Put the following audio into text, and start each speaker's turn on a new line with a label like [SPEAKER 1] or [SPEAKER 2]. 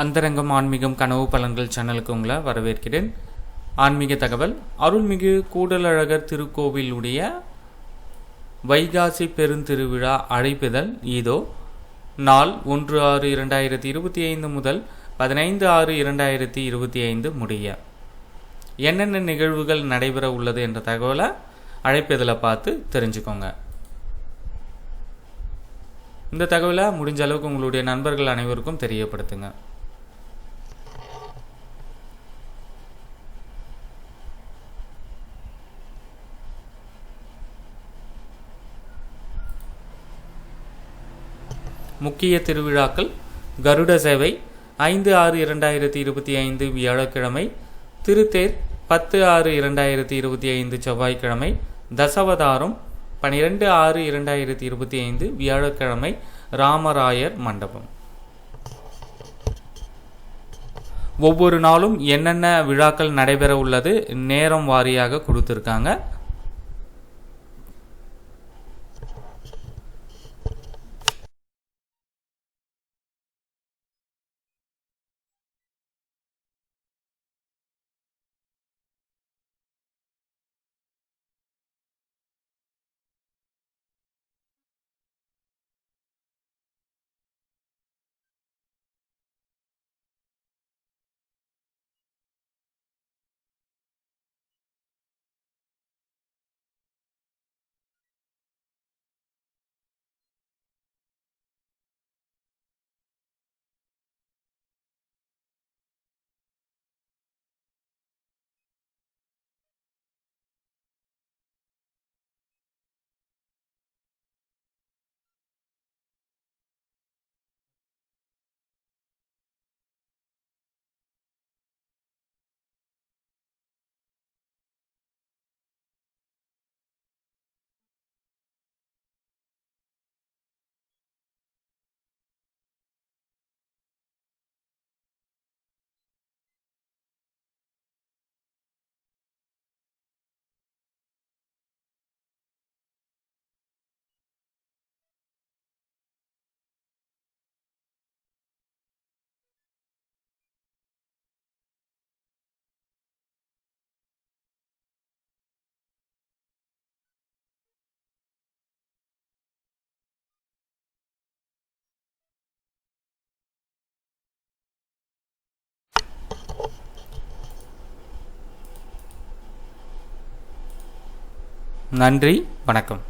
[SPEAKER 1] அந்தரங்கம் ஆன்மீகம் கனவு பலன்கள் சேனலுக்கு உங்களை வரவேற்கிறேன். ஆன்மீக தகவல் அருள்மிகு கூடலழகர் திருக்கோவிலுடைய வைகாசி பெருந்திருவிழா அழைப்பிதழ் இதோ நாள் ஒன்று ஆறு இரண்டாயிரத்தி இருபத்தி ஐந்து முதல் பதினைந்து ஆறு இரண்டாயிரத்தி இருபத்தி ஐந்து முடிய. என்னென்ன நிகழ்வுகள் நடைபெற உள்ளது என்ற தகவலை அழைப்பிதழை பார்த்து தெரிஞ்சுக்கோங்க. இந்த தகவலை முடிஞ்ச அளவுக்கு உங்களுடைய நண்பர்கள் அனைவருக்கும் தெரியப்படுத்துங்க. முக்கிய திருவிழாக்கள் கருட சேவை ஐந்து ஆறு இரண்டாயிரத்தி இருபத்தி ஐந்து வியாழக்கிழமை திருத்தேர் பத்து ஆறு இரண்டாயிரத்தி இருபத்தி ஐந்து செவ்வாய்க்கிழமை தசவதாரம் பனிரெண்டு ஆறு இரண்டாயிரத்தி இருபத்தி ஐந்து வியாழக்கிழமை ராமராயர் மண்டபம். ஒவ்வொரு நாளும் என்னென்ன விழாக்கள் நடைபெற உள்ளது நேரம் வாரியாக கொடுத்துருக்காங்க. நன்றி வணக்கம்.